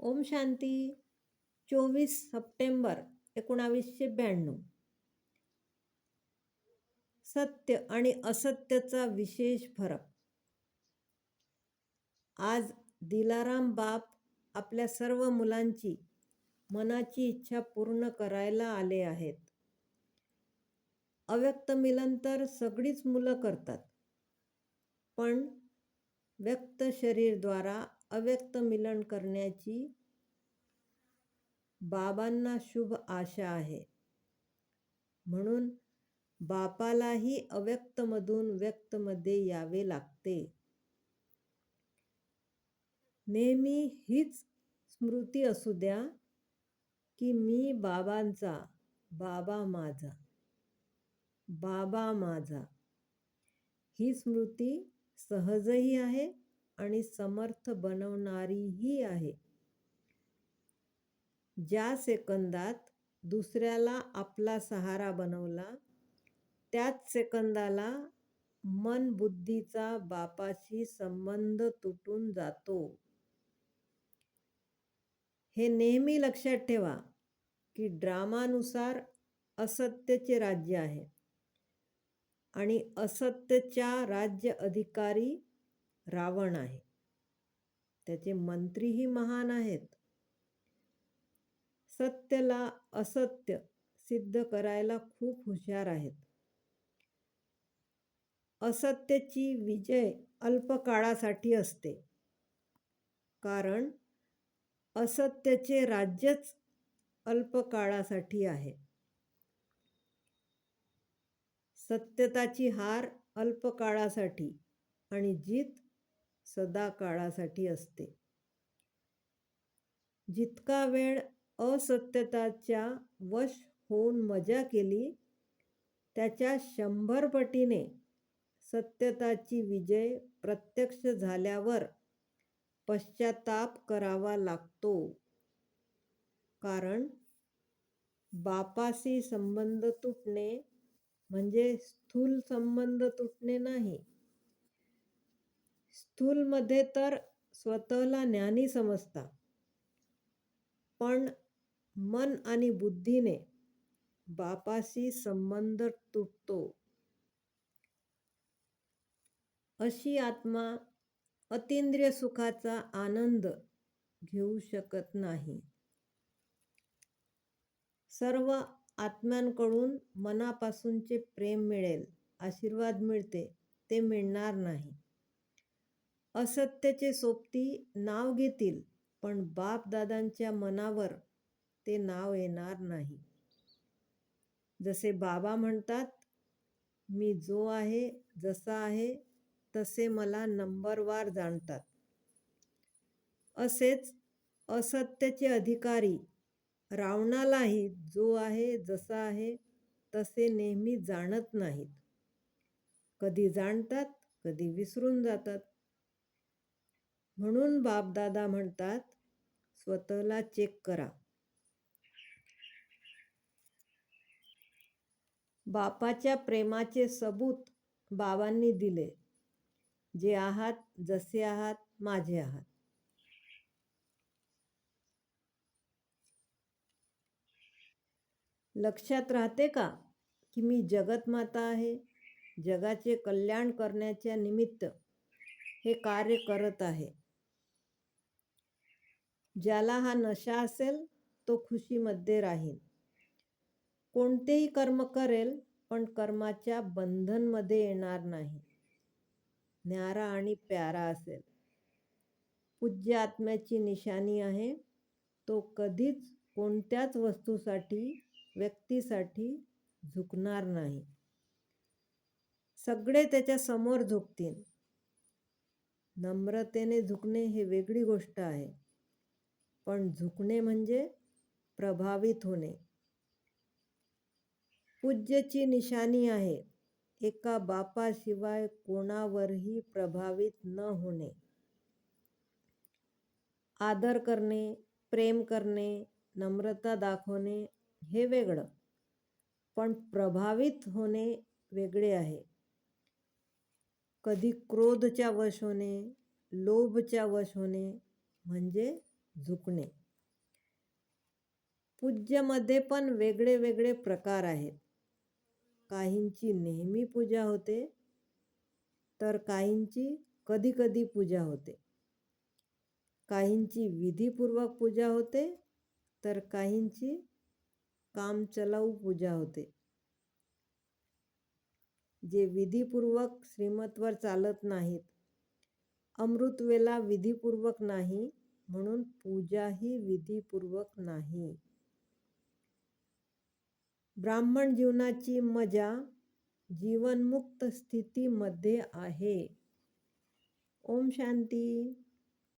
ओम शांती. चोवीस सप्टेंबर एकोणावीसशे ब्याण्णव. सत्य आणि असत्यचा विशेष फरक. आज दिलाराम बाप आपल्या सर्व मुलांची मनाची इच्छा पूर्ण करायला आले आहेत. अव्यक्त मिलन तर सगळीच मुलं करतात. पण व्यक्त शरीरद्वारा अव्यक्त मिलन करण्याची बाबांना शुभ आशा आहे. म्हणून बापालाही अव्यक्तमधून व्यक्तमध्ये यावे लागते. नेहमी हीच स्मृती असू द्या की मी बाबांचा बाबा माझा बाबा माझा. ही स्मृती सहजही आहे आणि समर्थ बनवणारीही आहे. ज्या सेकंदात दुसऱ्याला आपला सहारा बनवला त्याच सेकंदाला मन बुद्धीचा बापाशी संबंध तुटून जातो. हे नेहमी लक्षात ठेवा की ड्रामानुसार असत्यचे राज्य आहे आणि असत्यच्या राज्य अधिकारी रावण आहे. त्याचे मंत्रीही महान आहेत. सत्यला असत्य सिद्ध करायला खूप हुशार आहेत. असत्यची विजय अल्पकाळासाठी असते. कारण असत्यचे राज्यच अल्पकाळासाठी आहे. सत्यताची हार अल्पकाळासाठी आणि जीत सदा काळासाठी असते. जितका वेळ असत्यताच्या वश होऊन मजा केली त्याच्या शंभर पटीने सत्यताची विजय प्रत्यक्ष झाल्यावर पश्चाताप करावा लागतो. कारण बापाशी संबंध तुटणे म्हणजे स्थूल संबंध तुटणे नाही. स्थूलमध्ये तर स्वतःला ज्ञानी समजता. पण मन आणि बुद्धीने बापाशी संबंध तुटतो. अशी आत्मा अतिंद्रिय सुखाचा आनंद घेऊ शकत नाही. सर्व आत्म्यांकडून मनापासूनचे प्रेम मिळेल आशीर्वाद मिळते ते मिळणार नाही. असत्याचे सोबती नाव घेतील पण बाप दादांच्या मनावर ते नाव येणार नाही. जसे बाबा म्हणतात मी जो आहे जसा आहे तसे मला नंबरवार जाणतात. असेच असत्यचे अधिकारी रावणालाही जो आहे जसा आहे तसे नेहमी जाणत नाहीत. कधी जाणतात कधी विसरून जातात. म्हणून बापदादा म्हणतात स्वतःला चेक करा. बापाच्या प्रेमाचे सबूत बाबांनी दिले. जे आहात जसे आहात माझे आहात. लक्षात राहते का की मी जगतमाता आहे? जगाचे कल्याण करण्याच्या निमित्त हे कार्य करत आहे. ज्याला हा नशा असेल तो खुशीमध्ये राहील. कोणतेही कर्म करेल पण कर्माच्या बंधनमध्ये येणार नाही. न्यारा आणि प्यारा असेल. पूज्य आत्म्याची निशाणी आहे. तो कधीच कोणत्याच वस्तूसाठी व्यक्तीसाठी झुकणार नाही. सगळे त्याच्यासमोर झुकतील. नम्रतेने झुकणे हे वेगळी गोष्ट आहे. पण झुकणे म्हणजे प्रभावित होणे. पूज्यची निशाणी आहे. एका बापाशिवाय कोणावरही प्रभावित न होणे. आदर करणे प्रेम करणे नम्रता दाखवणे हे वेगळं. पण प्रभावित होणे वेगळे आहे. कधी क्रोधच्या वश होणे लोभच्या वश होणे म्हणजे झुकणे. पूज्यमध्ये पण वेगळे वेगळे प्रकार आहेत. काहींची नेहमी पूजा होते तर काहींची कधी कधी पूजा होते. काहींची विधीपूर्वक पूजा होते तर काहींची कामचलाऊ पूजा होते. जे विधीपूर्वक श्रीमतवर चालत नाहीत अमृतवेला विधीपूर्वक नाही म्हणून पूजाही विधीपूर्वक नाही. ब्राह्मण जीवनाची मजा जीवनमुक्त स्थितीमध्ये आहे. ओम शांती.